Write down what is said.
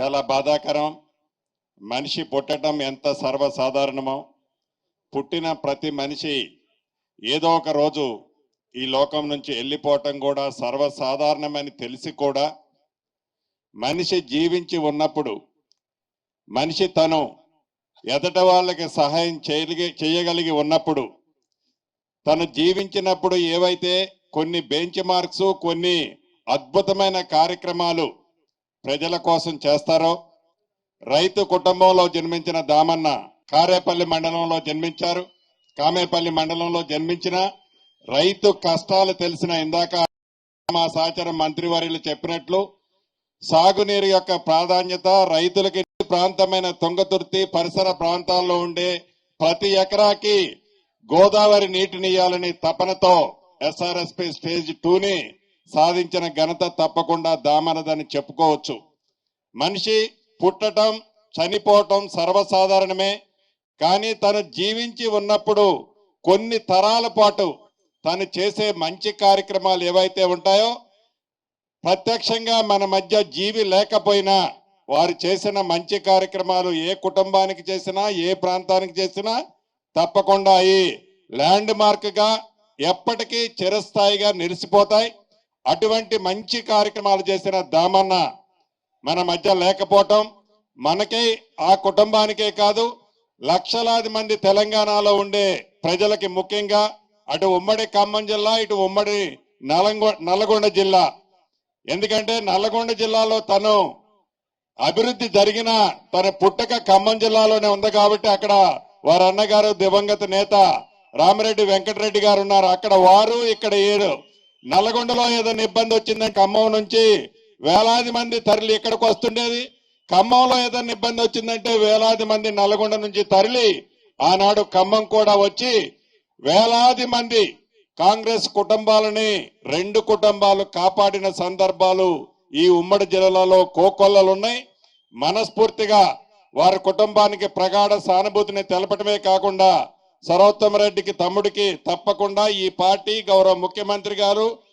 చాలా బాధాకరం. మనిషి పుట్టడం ఎంత సర్వసాధారణమో. పుట్టిన ప్రతి మనిషి ఏదో ఒక రోజు ఈ లోకం నుంచి వెళ్ళిపోవటం కూడా సర్వసాధారణమని తెలిసి కూడా మనిషి జీవించి ఉన్నప్పుడు మనిషి తను ఎదట వాళ్ళకి సహాయం చేయగలిగి చేయగలిగి ఉన్నప్పుడు తను జీవించినప్పుడు ఏవైతే కొన్ని బెంచ్ మార్క్స్ కొన్ని అద్భుతమైన కార్యక్రమాలు ప్రజల కోసం చేస్తారో? రైతు కుటుంబంలో జన్మించిన దామన్న కారేపల్లి మండలంలో జన్మించారు. కామేపల్లి మండలంలో జన్మించిన రైతు కష్టాలు తెలిసిన ఇందాక మా సహచర మంత్రివర్యులు చెప్పినట్లు సాగునీరు యొక్క ప్రాధాన్యత రైతులకి ప్రాంతమైన తుంగతుర్తి పరిసర ప్రాంతాల్లో ఉండే ప్రతి ఎకరాకి గోదావరి నీటినియాలని తపనతో ఎస్ఆర్ఎస్పి స్టేజ్ టూని సాధించిన ఘనత తప్పకుండా దామనదని చెప్పుకోవచ్చు. మనిషి పుట్టటం చనిపోవటం సర్వసాధారణమే. కానీ తను జీవించి ఉన్నప్పుడు కొన్ని తరాల పాటు తను చేసే మంచి కార్యక్రమాలు ఏవైతే ఉంటాయో ప్రత్యక్షంగా మన మధ్య జీవి లేకపోయినా వారు చేసిన మంచి కార్యక్రమాలు ఏ కుటుంబానికి చేసినా ఏ ప్రాంతానికి చేసినా తప్పకుండా అయి ల్యాండ్ మార్క్గా ఎప్పటికీ చిరస్థాయిగా నిలిచిపోతాయి. అటువంటి మంచి కార్యక్రమాలు చేసిన దామన్న మన మధ్య లేకపోవటం మనకే ఆ కుటుంబానికే కాదు లక్షలాది మంది తెలంగాణలో ఉండే ప్రజలకి ముఖ్యంగా అటు ఉమ్మడి ఖమ్మం జిల్లా ఇటు ఉమ్మడి నలంగొ నల్లగొండ జిల్లా. ఎందుకంటే నల్లగొండ జిల్లాలో తను అభివృద్ధి జరిగిన తన పుట్టక ఖమ్మం జిల్లాలోనే ఉంది కాబట్టి అక్కడ వారి అన్నగారు దివంగత నేత రామిరెడ్డి వెంకటరెడ్డి గారు ఉన్నారు. అక్కడ వారు ఇక్కడ ఏడు నల్లగొండలో ఏదైనా ఇబ్బంది వచ్చిందని ఖమ్మం నుంచి వేలాది మంది తరలి ఇక్కడికి వస్తుండేది. ఖమ్మంలో ఏదైనా ఇబ్బంది వచ్చిందంటే వేలాది మంది నల్గొండ నుంచి తరలి ఆనాడు ఖమ్మం కూడా వచ్చి వేలాది మంది కాంగ్రెస్ కుటుంబాలని రెండు కుటుంబాలు కాపాడిన సందర్భాలు ఈ ఉమ్మడి జిల్లాలో కోకొల్లలున్నాయి. మనస్ఫూర్తిగా వారి కుటుంబానికి ప్రగాఢ సానుభూతిని తెలపటమే కాకుండా సరోత్తమ రెడ్డికి తమ్ముడికి తప్పకుండా ఈ పార్టీ గౌరవ ముఖ్యమంత్రి గారు